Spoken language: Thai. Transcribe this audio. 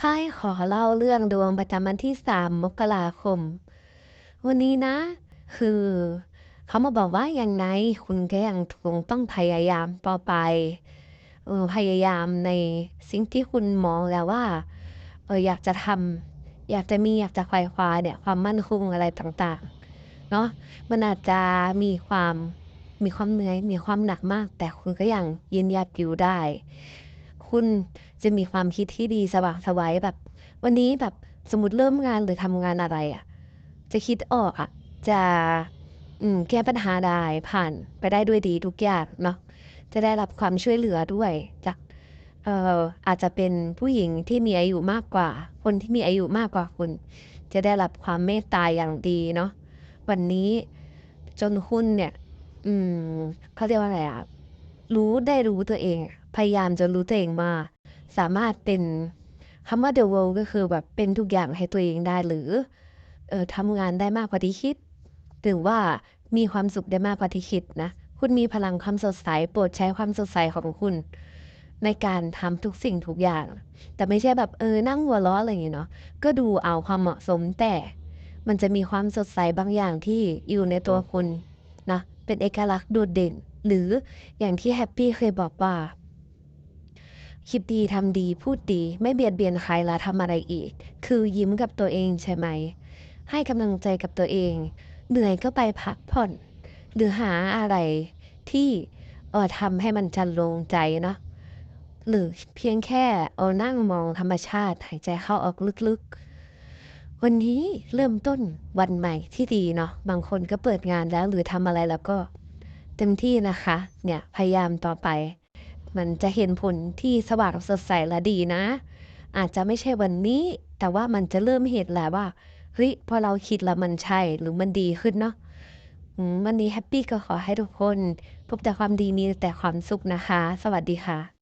ไพ่ขอเล่าเรื่องดวงประจำวันที่ 3 มกราคม วันนี้นะ คือ เขามาบอกว่ายังไงคุณก็ยังคงต้องพยายามต่อไปเออพยายามในสิ่งที่คุณมองแล้วว่าเอออยากจะทำอยากจะมีอยากจะไขว่คว้าเนี่ยความมั่นคงอะไรต่างๆเนาะมันอาจจะมีความมีความเหนื่อยมีความหนักมาก แต่คุณก็ยังยืนหยัดอยู่ได้ คุณจะมีความคิดที่ดีสว่างสวัยแบบ วันนี้แบบสมมติเริ่มงานหรือทำงานอะไรอะจะคิดออกอะจะอืมแก้ปัญหาได้ผ่านไปได้ด้วยดีทุกอย่างเนาะจะได้รับความช่วยเหลือด้วยจากเอ่ออาจจะเป็นผู้หญิงที่มีอายุมากกว่า คนที่มีอายุมากกว่าคุณ จะได้รับความเมตตาอย่างดีเนาะวันนี้จนคุณเนี่ย อืมเขาเรียกว่าอะไรอะรู้ได้รู้ตัวเอง พยายามจะรู้ตัวเองมา สามารถเป็นคำว่า the world ก็คือแบบเป็นทุกอย่างให้ตัวเองได้หรือเออทำงานได้มากกว่าที่คิด หรือว่ามีความสุขได้มากกว่าที่คิดนะ คุณมีพลังความสดใสโปรดใช้ความสดใสของคุณ ในการทำทุกสิ่งทุกอย่าง แต่ไม่ใช่แบบเออนั่งหัวเราะอะไรอย่างเงี้ยเนาะก็ดูเอาความเหมาะสมแต่มันจะมีความสดใสบางอย่างที่อยู่ในตัวคุณนะเป็นเอกลักษณ์โดดเด่น หรืออย่างที่แฮปปี้เคยบอกว่า คิดดีทำดีพูดดีไม่เบียดเบียนใครแล้วทำอะไรอีก คือยิ้มกับตัวเองใช่ไหม ให้กำลังใจกับตัวเอง เหนื่อยก็ไปพักผ่อน หรือหาอะไรที่เออทำให้มันจันลงใจเนาะหรือเพียงแค่เออนั่งมองธรรมชาติหายใจเข้าออกลึกๆ วันนี้เริ่มต้นวันใหม่ที่ดีเนาะบางคนก็เปิดงานแล้วหรือทำอะไรแล้วก็ เต็มที่นะคะ เนี่ยพยายามต่อไป มันจะเห็นผลที่สว่างสดใสและดีนะ อาจจะไม่ใช่วันนี้ แต่ว่ามันจะเริ่มเห็นแล้วว่าเฮ้ยพอเราคิดแล้วมันใช่หรือมันดีขึ้นเนาะวันนี้แฮปปี้ก็ขอให้ทุกคน พบแต่ความดีมีแต่ความสุขนะคะ สวัสดีค่ะ